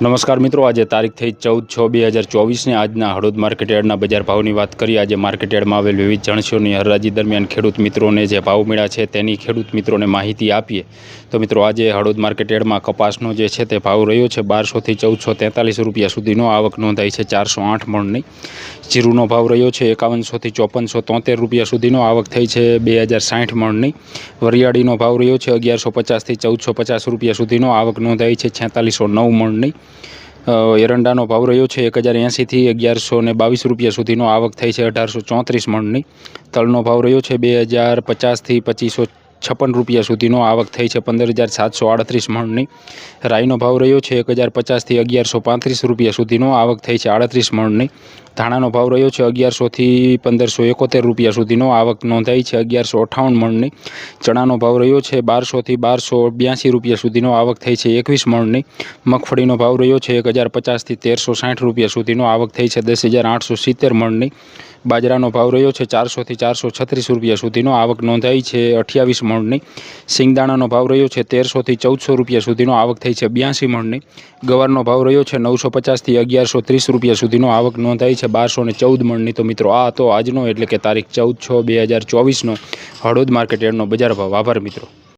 નમસ્કાર મિત્રો, આજે તારીખ થઈ ચૌદ છ બે હજાર ચોવીસને આજના હળદ માર્કેટયાર્ડના બજાર ભાવની વાત કરીએ. આજે માર્કેટયાર્ડમાં આવેલ વિવિધ જણસીઓની હરાજી દરમિયાન ખેડૂત મિત્રોને જે ભાવ મળ્યા છે તેની ખેડૂત મિત્રોને માહિતી આપીએ. તો મિત્રો, આજે હળદ માર્કેટયાર્ડમાં કપાસનો જે છે તે ભાવ રહ્યો છે બારસોથી ચૌદસો તેતાલીસ રૂપિયા સુધીનો. આવક નોંધાઈ છે ચારસો આઠ મણની. જીરુનો ભાવ રહ્યો છે એકાવનસોથી ચોપનસો તોતેર રૂપિયા સુધીનો. આવક થઈ છે બે હજાર સાઠ મણની. વરિયાળીનો ભાવ રહ્યો છે અગિયારસો પચાસથી ચૌદસો પચાસ રૂપિયા સુધીનો. આવક નોંધાઈ છે છેતાલીસો નવ મણની. એરંડાનો ભાવ રહ્યો છે એક હજાર એંસીથી અગિયારસો ને બાવીસ રૂપિયા સુધીનો. આવક થઈ છે અઢારસો ચોત્રીસ મણની. તલનો ભાવ રહ્યો છે બે હજાર પચાસથી પચીસો છપ્પન રૂપિયા સુધીનો આવક થઈ છે. પંદર હજાર સાતસો આડત્રીસ મણની રાઈનો ભાવ રહ્યો છે. એક હજાર પચાસથી અગિયારસો પાંત્રીસ રૂપિયા સુધીનો આવક થઈ છે આડત્રીસ મણની. ધાણાનો ભાવ રહ્યો છે અગિયારસોથી પંદરસો એકોતેર રૂપિયા સુધીનો આવક નોંધાઈ છે. અગિયારસો અઠ્ઠાવન મણની ચણાનો ભાવ રહ્યો છે. બારસોથી બારસો બ્યાસી રૂપિયા સુધીનો આવક થઈ છે. એકવીસ મણની મગફળીનો ભાવ રહ્યો છે. એક હજાર પચાસથી તેરસો સાઠ રૂપિયા સુધીનો આવક થઈ છે. દસ હજાર આઠસો સિત્તેર મણની બાજરાનો ભાવ રહ્યો છે ચારસોથી ચારસો છત્રીસ રૂપિયા સુધીનો. આવક નોંધાઈ છે અઠ્યાવીસ મણની. સિંગદાણાનો ભાવ રહ્યો છે તેરસોથી ચૌદસો રૂપિયા સુધીનો. આવક થઈ છે બ્યાસી મણની. ગવારનો ભાવ રહ્યો છે નવસો પચાસથી અગિયારસો ત્રીસ રૂપિયા સુધીનો. આવક નોંધાઈ છે બારસો ને ચૌદ મણની. તો મિત્રો, આ હતો આજનો, એટલે કે તારીખ ચૌદ છ બે હજાર ચોવીસનો હળોદ માર્કેટ યાર્ડનો બજાર ભાવ. આભાર મિત્રો.